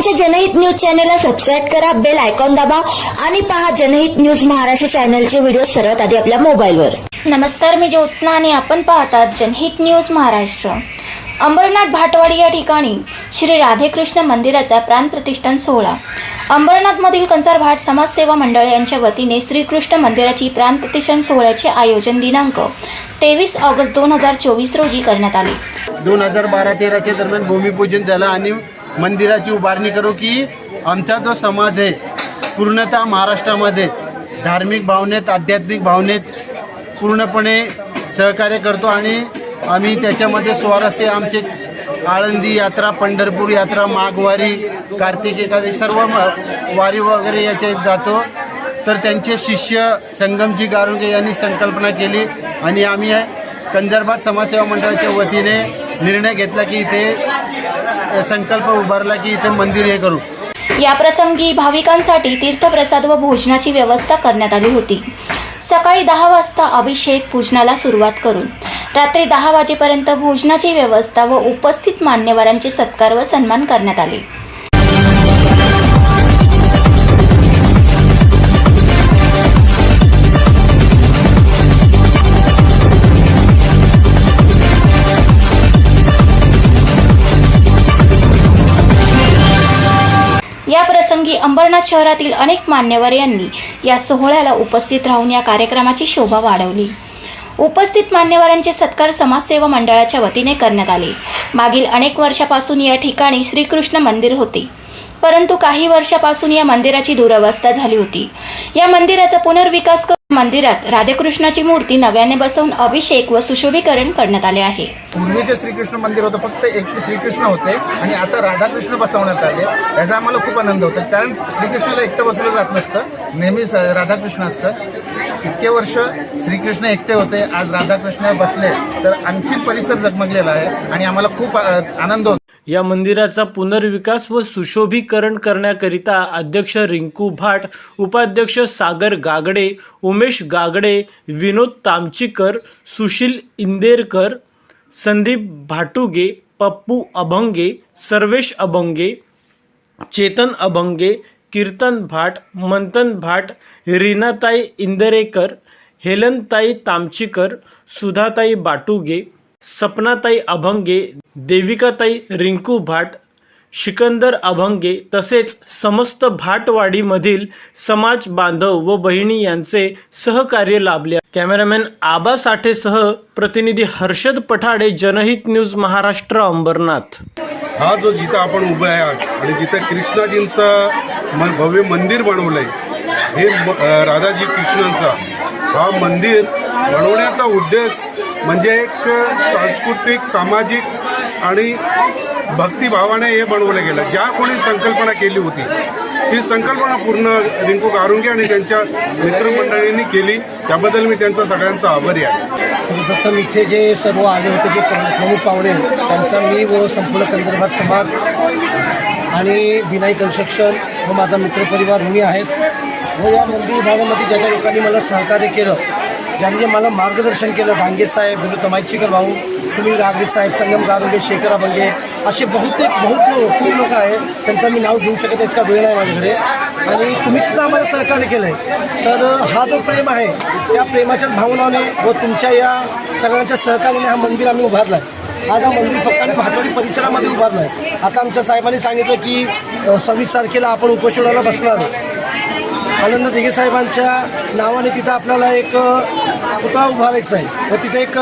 आमच्या जनहित न्यूज चॅनलला सबस्क्राईब करा बेल आयकॉन दाबा आणि पहा जनहित न्यूज महाराष्ट्र चॅनलचे व्हिडिओ सर्वात आधी आपल्या मोबाईलवर. नमस्कार मी ज्योत्स्ना आणि आपण पाहतात जनहित न्यूज महाराष्ट्र. अंबरनाथ भाटवाडी या ठिकाणी श्री राधेकृष्ण मंदिराचा प्राणप्रतिष्ठान सोहळा. अंबरनाथमधील कंसार भाट समाजसेवा मंडळ यांच्या वतीने श्रीकृष्ण मंदिराची प्राणप्रतिष्ठान सोहळ्याचे आयोजन दिनांक तेवीस ऑगस्ट दोन हजार चोवीस रोजी करण्यात आले. दोन हजार बारा तेराच्या दरम्यान भूमिपूजन झालं आणि मंदिराची उभारणी करू की आमचा जो समाज आहे पूर्णतः महाराष्ट्रामध्ये धार्मिक भावनेत आध्यात्मिक भावनेत पूर्णपणे सहकार्य करतो आणि आम्ही त्याच्यामध्ये स्वारस्य आमचे आळंदी यात्रा पंढरपूर यात्रा माघवारी कार्तिक एकादशी सर्व म- वारी वगैरे याच्यात जातो. तर त्यांचे शिष्य संगमजी गारुंगे यांनी संकल्पना केली आणि आम्ही कंजरबाट समाजसेवा मंडळाच्या वतीने निर्णय घेतला की इथे संकल्प उभारला की इथे मंदिर हे करू. या प्रसंगी भाविकांसाठी तीर्थप्रसाद व भोजनाची व्यवस्था करण्यात आली होती. सकाळी दहा वाजता अभिषेक पूजनाला सुरुवात करून रात्री दहा वाजेपर्यंत भोजनाची व्यवस्था व उपस्थित मान्यवरांचे सत्कार व सन्मान करण्यात आले. या प्रसंगी अंबरनाथ शहरातील अनेक मान्यवर यांनी या सोहळ्याला उपस्थित राहून या कार्यक्रमाची शोभा वाढवली. उपस्थित मान्यवरांचे सत्कार समाजसेवा मंडळाच्या वतीने करण्यात आले. मागील अनेक वर्षापासून या ठिकाणी श्रीकृष्ण मंदिर होते. परंतु काही वर्षापासून या मंदिराची दुरवस्था झाली होती. या मंदिराचा पुनर्विकास करून मंदिरात राधाकृष्णाची मूर्ती नव्याने बसवून अभिषेक व सुशोभीकरण करण्यात आले आहे. पूर्वीचे श्रीकृष्ण मंदिर होतं फक्त एकटे श्रीकृष्ण होते आणि आता राधाकृष्ण बसवण्यात आले. याचा आम्हाला खूप आनंद होतो. कारण श्रीकृष्णाला एकटं बसवलं जात नसतं. नेहमीच राधाकृष्ण असतं. इतके वर्ष श्रीकृष्ण एकटे होते. आज राधाकृष्ण बसले. तर आणखी परिसर जगमगलेला आहे. आणि आम्हाला खूप आनंद होतो. या मंदिराचा पुनर्विकास व सुशोभीकरण करण्याकरिता अध्यक्ष रिंकू भाट उपाध्यक्ष सागर गागडे उमेश गागडे विनोद तामचीकर सुशील इंदेरकर संदीप भाटुगे पप्पू अभंगे सर्वेश अभंगे चेतन अभंगे कीर्तन भाट मंथन भाट रीनाताई इंदरेकर हेलनताई तामचीकर सुधाताई बाटुगे सपनाताई अभंगे देविकाताई रिंकू भाट सिकंदर अभंगे तसेच समस्त भाटवाडीमधील समाज बांधव व बहिणी यांचे सहकार्य लाभले. कॅमेरामॅन आबा साठेसह प्रतिनिधी हर्षद पठाडे जनहित न्यूज महाराष्ट्र अंबरनाथ. हा जो जिथं आपण उभे आहे आज आणि जिथं कृष्णाजींचं भव्य मंदिर बनवलं आहे हे राधाजी कृष्णांचा हा मंदिर बनवण्याचा उद्देश म्हणजे एक सांस्कृतिक सामाजिक आणि भक्तिभावाने हे बनवलं गेलं. ज्या कोणी संकल्पना केली होती ही संकल्पना पूर्ण रिंकू गारुंगे आणि त्यांच्या मित्रमंडळींनी केली. त्याबद्दल मी त्यांचा सगळ्यांचा आभारी आहे. सर्वप्रथम इथे जे सर्व आले होते जे प्रमुख पाहुणे त्यांचा मी व संपूर्ण कंदर्भात समाज आणि विनायक कन्स्ट्रक्शन व माझा मित्रपरिवार मी आहेत. व या मंदिर विभागामध्ये ज्या ज्या लोकांनी मला सहकार्य केलं ज्यांनी मला मार्गदर्शन केलं भांगे साहेब विनोद माईचीकर भाऊ सुनील गागरे साहेब संगम गारुगे शेखर बंगे असे बहुतेक बहुत लोक खूप लोक आहेत. त्यांचं मी नाव घेऊ शकत इतका वेळ आहे माझ्याकडे आणि तुम्ही सुद्धा आम्हाला सहकार्य केलं आहे तर हा जो प्रेम आहे त्या प्रेमाच्याच भावनाने व तुमच्या या सगळ्यांच्या सहकार्याने हा मंदिर आम्ही उभारला आहे आज हा मंदिर फक्त आम्ही भाटवाडी परिसरामध्ये उभारला आहे आता आमच्या साहेबांनी सांगितलं की सव्वीस तारखेला आपण उपोषणाला बसणार आनंद दिघे साहेबांच्या नावाने तिथं आपल्याला एक पुतळा उभारायचा आहे. व तिथे एक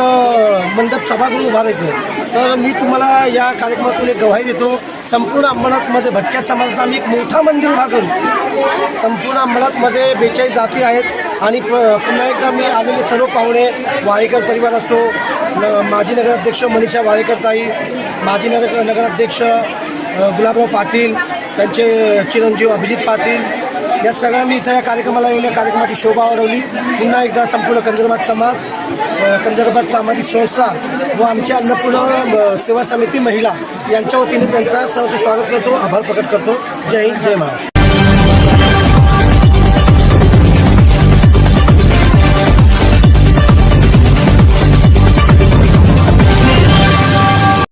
मंडप सभागृह उभारायचं आहे. तर मी तुम्हाला या कार्यक्रमातून एक गवाही देतो. संपूर्ण अंबरनाथमध्ये भटक्या समाजाचा आम्ही एक मोठा मंदिर उभा करू. संपूर्ण अंबरनाथमध्ये बेचाळीस जाती आहेत. आणि पुन्हा एकदा मी आलेले सर्व पाहुणे वाळेकर परिवार असो न- माजी नगराध्यक्ष मनीषा वाळेकर ताई माजी नगर नगराध्यक्ष गुलाबराव पाटील त्यांचे चिरंजीव अभिजित पाटील या सगळ्यांनी इथं या कार्यक्रमाला येऊन या कार्यक्रमाची शोभा वाढवली. पुन्हा एकदा संपूर्ण कंदरबाद समाज अ, कंदरबाद सामाजिक संस्था व आमच्या अन्नपूर्ण सेवा समिती महिला यांच्या वतीने त्यांचा सर्व स्वागत करतो आभार प्रकट करतो. जय हिंद जय महाराष्ट्र.